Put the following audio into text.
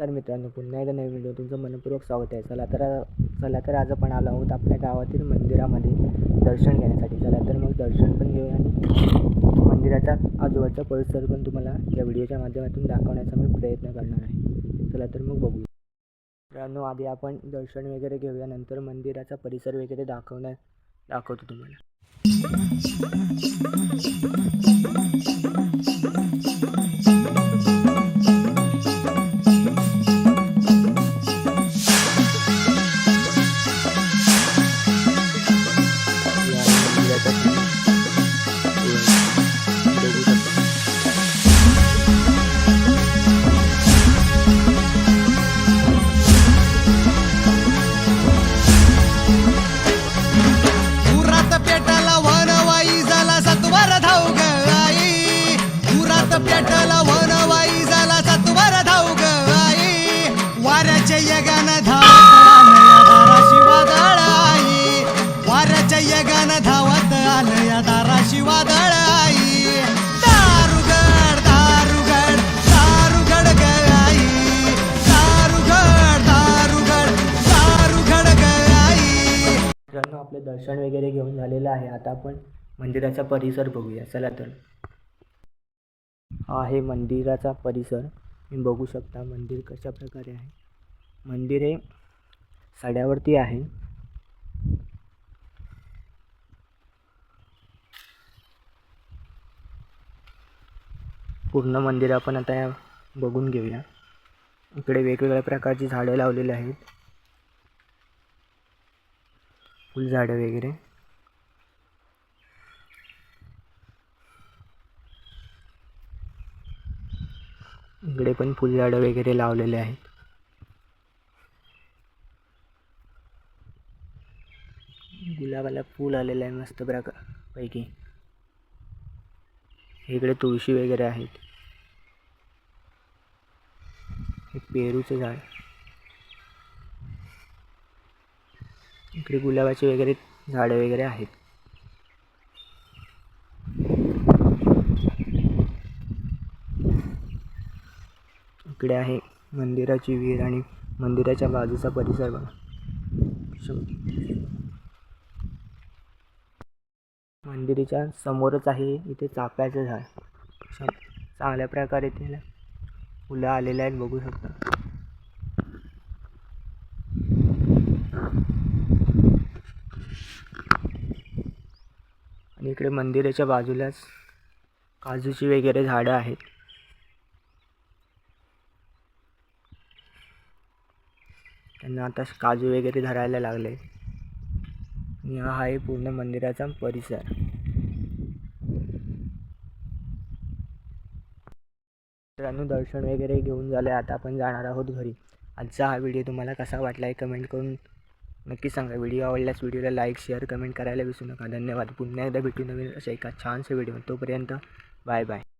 नमस्कार मित्रांनो पुन्हा एकदा नवीन व्हिडिओ तुमचं मनपूर्वक स्वागत आहे. चला तर चला तर आज आपण आलो आहोत आपल्या गावातील मंदिरामध्ये दर्शन घेण्यासाठी. चला तर मग दर्शन पण घेऊया आणि मंदिराचा आजूबाजूचा परिसर पण तुम्हाला या व्हिडिओच्या माध्यमातून दाखवण्याचा मी प्रयत्न करणार आहे. चला तर मग बघूया. मित्रांनो आधी आपण दर्शन वगैरे घेऊया नंतर मंदिराचा परिसर वगैरे दाखवण्या दाखवतो तुम्हाला. आपले दर्शन वगैरे घेऊन झालेलं आहे. आता आपण मंदिराचा परिसर बघूया. चला तर. हा आहे मंदिराचा परिसर. तुम्ही बघू शकता मंदिर कशा प्रकारे आहे. मंदिर हे सड्यावरती आहे. पूर्ण मंदिर आपण आता या बघून घेऊया. इकडे वेगवेगळ्या प्रकारची झाडं लावलेली आहेत. फुलझाडं वगैरे. इकडे पण फुलझाडं वगैरे लावलेले आहेत. गुलाबाला फूल आलेलं आहे मस्त प्रकार पैकी. इकडे तुळशी वगैरे आहेत. हे पेरूचं झाड. इकडे गुलाबाचे वगैरे झाडं वगैरे आहेत. इकडे आहे मंदिराची विहीर आणि मंदिराच्या बाजूचा परिसर बघा. मंदिराच्या समोरच आहे इथे चाफ्याचं झाड. चांगल्या प्रकारे त्याला फुलं आलेले आहेत बघू शकता. आणि इकडे मंदिराच्या बाजूलाच काजूची वगैरे झाडं आहेत. त्यांना आता काजू वगैरे धरायला लागले. आणि हा आहे पूर्ण मंदिराचा परिसर. मित्रांनो दर्शन वगैरे घेऊन झालं. आता आपण जाणार आहोत घरी. आजचा हा व्हिडिओ तुम्हाला कसा वाटला आहे कमेंट करून नक्की सांगा. व्हिडिओ आवडल्यास व्हिडिओला लाईक शेअर कमेंट करायला विसरू नका. धन्यवाद. पुन्हा एकदा भेटू नवीन अशा एका छानशा व्हिडिओ तोपर्यंत बाय बाय